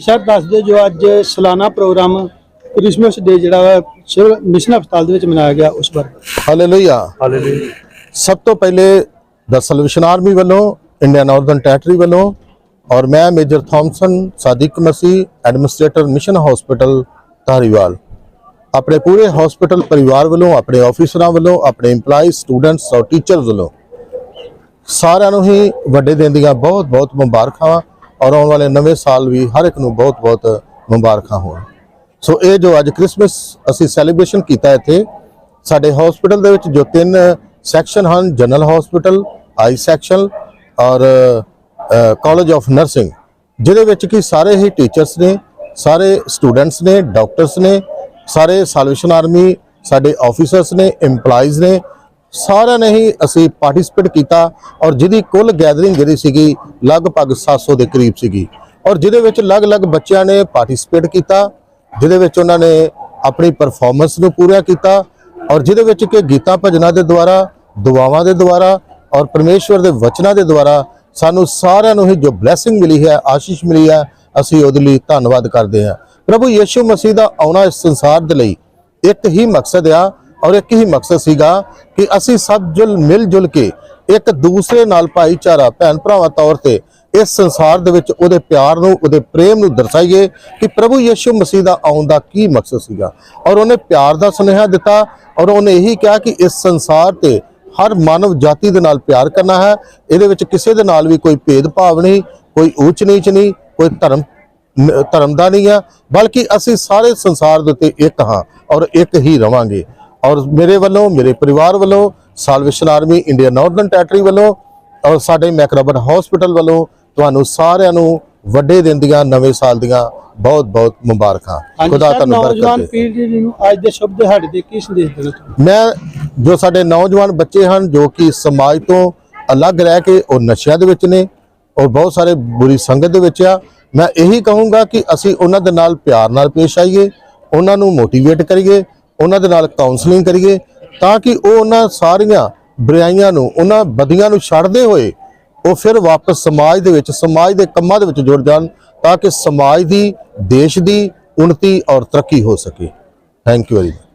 Sir ਦੱਸ ਦਿਓ ਜੋ ਅੱਜ ਸਾਲਾਨਾ ਪ੍ਰੋਗਰਾਮ ਕ੍ਰਿਸਮਸ ਡੇ ਜਿਹੜਾ ਵਾ ਸਿਵਲ ਮਿਸ਼ਨ ਹਸਪਤਾਲ ਦੇ ਵਿੱਚ ਮਨਾਇਆ ਗਿਆ ਉਸ ਬਾਰੇ ਹਾਲੇਲੂਇਆ ਸਭ ਤੋਂ ਪਹਿਲੇ ਦ ਸਲਵੇਸ਼ਨ ਆਰਮੀ ਵੱਲੋਂ ਇੰਡੀਅਨ ਨਾਰਥਰਨ ਟੈਰੀਟਰੀ ਵੱਲੋਂ ਔਰ ਮੈਂ major Thomson Sadiq Masih administrator mission hospital Dhariwal. ਆਪਣੇ ਪੂਰੇ ਹਸਪੀਟਲ ਪਰਿਵਾਰ ਵੱਲੋਂ ਆਪਣੇ ਆਫੀਸਰਾਂ ਵੱਲੋਂ ਆਪਣੇ EMPLOYEES ਸਟੂਡੈਂਟਸ ਔਰ ਟੀਚਰਸ ਵੱਲੋਂ ਸਾਰਿਆਂ ਨੂੰ ਹੀ ਵੱਡੇ ਦਿਨ ਦੀਆਂ ਬਹੁਤ ਬਹੁਤ ਮੁਬਾਰਕਾਂ। ਔਰ ਆਉਣ ਵਾਲੇ ਨਵੇਂ ਸਾਲ ਵੀ ਹਰ ਇੱਕ ਨੂੰ ਬਹੁਤ ਬਹੁਤ ਮੁਬਾਰਕਾਂ ਹੋਣ। ਸੋ ਇਹ ਜੋ ਅੱਜ ਕ੍ਰਿਸਮਸ ਅਸੀਂ ਸੈਲੀਬ੍ਰੇਸ਼ਨ ਕੀਤਾ ਇੱਥੇ, ਸਾਡੇ ਹਸਪੀਟਲ ਦੇ ਵਿੱਚ ਜੋ ਤਿੰਨ ਸੈਕਸ਼ਨ ਹਨ, ਜਨਰਲ ਹਸਪੀਟਲ ਆਈ ਸੈਕਸ਼ਨ ਔਰ ਕਾਲਜ ਆਫ ਨਰਸਿੰਗ, ਜਿਹਦੇ ਵਿੱਚ ਕਿ ਸਾਰੇ ਹੀ ਟੀਚਰਸ ਨੇ, ਸਾਰੇ ਸਟੂਡੈਂਟਸ ਨੇ, ਡਾਕਟਰਸ ਨੇ, ਸਾਰੇ ਸਾਲਵੇਸ਼ਨ ਆਰਮੀ, ਸਾਡੇ ਆਫੀਸਰਸ ਨੇ, EMPLOYEES ਨੇ ਸਾਰਿਆਂ ਨੇ ਹੀ ਅਸੀਂ ਪਾਰਟਿਸਿਪੇਟ ਕੀਤਾ ਔਰ ਜਿਹਦੀ ਕੁੱਲ ਗੈਦਰਿੰਗ ਜਿਹੜੀ ਸੀਗੀ ਲਗਭਗ 700 ਦੇ ਕਰੀਬ ਸੀਗੀ। ਔਰ ਜਿਹਦੇ ਵਿੱਚ ਅਲੱਗ-ਅਲੱਗ ਬੱਚਿਆਂ ਨੇ ਪਾਰਟਿਸਿਪੇਟ ਕੀਤਾ, ਜਿਹਦੇ ਵਿੱਚ ਉਹਨਾਂ ਨੇ ਆਪਣੀ ਪਰਫਾਰਮੈਂਸ ਨੂੰ ਪੂਰਾ ਕੀਤਾ ਔਰ ਜਿਹਦੇ ਵਿੱਚ ਕਿ ਗੀਤਾ ਭਜਨਾਂ ਦੇ ਦੁਆਰਾ, ਦੁਆਵਾਂ ਦੇ ਦੁਆਰਾ ਔਰ ਪਰਮੇਸ਼ਵਰ ਦੇ ਵਚਨਾਂ ਦੇ ਦੁਆਰਾ ਸਾਨੂੰ ਸਾਰਿਆਂ ਨੂੰ ਹੀ ਜੋ ਬਲੇਸਿੰਗ ਮਿਲੀ ਹੈ, ਆਸ਼ੀਸ਼ ਮਿਲੀ ਹੈ, ਅਸੀਂ ਉਹਦੇ ਲਈ ਧੰਨਵਾਦ ਕਰਦੇ ਹਾਂ। ਪ੍ਰਭੂ ਯੀਸ਼ੂ ਮਸੀਹ ਦਾ ਆਉਣਾ ਇਸ ਸੰਸਾਰ ਦੇ ਲਈ ਇੱਕ ਹੀ ਮਕਸਦ ਆ ਔਰ ਇੱਕ ਹੀ ਮਕਸਦ ਸੀਗਾ ਕਿ ਅਸੀਂ ਸਭ ਜੁਲ ਮਿਲ ਜੁਲ ਕੇ ਇੱਕ ਦੂਸਰੇ ਨਾਲ ਭਾਈਚਾਰਾ, ਭੈਣ ਭਰਾਵਾਂ ਤੌਰ ਤੇ ਇਸ ਸੰਸਾਰ ਦੇ ਵਿੱਚ ਉਹਦੇ ਪਿਆਰ ਨੂੰ, ਉਹਦੇ ਪ੍ਰੇਮ ਨੂੰ ਦਰਸਾਈਏ ਕਿ ਪ੍ਰਭੂ ਯੀਸ਼ੂ ਮਸੀਹ ਦਾ ਆਉਣ ਦਾ ਕੀ ਮਕਸਦ ਸੀਗਾ। ਔਰ ਉਹਨੇ ਪਿਆਰ ਦਾ ਸੁਨੇਹਾ ਦਿੱਤਾ ਔਰ ਉਹਨੇ ਇਹੀ ਕਿਹਾ ਕਿ ਇਸ ਸੰਸਾਰ ਤੇ ਹਰ ਮਾਨਵ ਜਾਤੀ ਦੇ ਨਾਲ ਪਿਆਰ ਕਰਨਾ ਹੈ। ਇਹਦੇ ਵਿੱਚ ਕਿਸੇ ਦੇ ਨਾਲ ਵੀ ਕੋਈ ਭੇਦਭਾਵ ਨਹੀਂ, ਕੋਈ ਊਚ ਨੀਚ ਨਹੀਂ, ਕੋਈ ਧਰਮ ਧਰਮ ਦਾ ਨਹੀਂ ਆ ਬਲਕਿ ਅਸੀਂ ਸਾਰੇ ਸੰਸਾਰ ਦੇ ਉੱਤੇ ਇੱਕ ਹਾਂ ਔਰ ਇੱਕ ਹੀ ਰਵਾਂਗੇ। ਔਰ ਮੇਰੇ ਵੱਲੋਂ ਮੇਰੇ ਪਰਿਵਾਰ ਵੱਲੋਂ Salvation Army India Northern Territory ਵੱਲੋਂ ਔਰ ਸਾਡੇ ਮੈਕਰਬਰ ਹਸਪੀਟਲ ਵੱਲੋਂ ਤੁਹਾਨੂੰ ਸਾਰਿਆਂ ਨੂੰ ਵੱਡੇ ਦਿਨ ਦੀਆਂ ਨਵੇਂ ਸਾਲ ਦੀਆਂ ਬਹੁਤ ਬਹੁਤ ਮੁਬਾਰਕਾਂ। ਖੁਦਾ ਤੁਹਾਨੂੰ ਬਰਕਤ ਦੇ। ਪੀੜ੍ਹੀ ਨੂੰ ਅੱਜ ਦੇ ਸ਼ੁਭ ਦਿਹਾੜੇ ਦੇ ਕੀ ਸੰਦੇਸ਼ ਦੇਣਾ ਮੈਂ ਜੋ ਸਾਡੇ ਨੌਜਵਾਨ ਬੱਚੇ ਹਨ ਜੋ ਕਿ ਸਮਾਜ ਤੋਂ ਅਲੱਗ ਰਹਿ ਕੇ ਉਹ ਨਸ਼ਿਆਂ ਦੇ ਵਿੱਚ ਨੇ ਔਰ ਬਹੁਤ ਸਾਰੇ ਬੁਰੀ ਸੰਗਤ ਦੇ ਵਿੱਚ ਆ ਮੈਂ ਇਹੀ ਕਹੂੰਗਾ ਕਿ ਅਸੀਂ ਉਹਨਾਂ ਦੇ ਨਾਲ ਪਿਆਰ ਨਾਲ ਪੇਸ਼ ਆਈਏ ਉਹਨਾਂ ਨੂੰ ਮੋਟੀਵੇਟ ਕਰੀਏ ਉਹਨਾਂ ਦੇ ਨਾਲ ਕਾਉਂਸਲਿੰਗ ਕਰੀਏ ਤਾਂ ਕਿ ਉਹ ਉਹਨਾਂ ਸਾਰੀਆਂ ਬੁਰਾਈਆਂ ਨੂੰ, ਉਹਨਾਂ ਬਦੀਆਂ ਨੂੰ ਛੱਡਦੇ ਹੋਏ ਉਹ ਫਿਰ ਵਾਪਸ ਸਮਾਜ ਦੇ ਵਿੱਚ, ਸਮਾਜ ਦੇ ਕੰਮਾਂ ਦੇ ਵਿੱਚ ਜੁੜ ਜਾਣ ਤਾਂ ਕਿ ਸਮਾਜ ਦੀ, ਦੇਸ਼ ਦੀ ਉન્નਤੀ ਔਰ ਤਰੱਕੀ ਹੋ ਸਕੇ। Thank you very much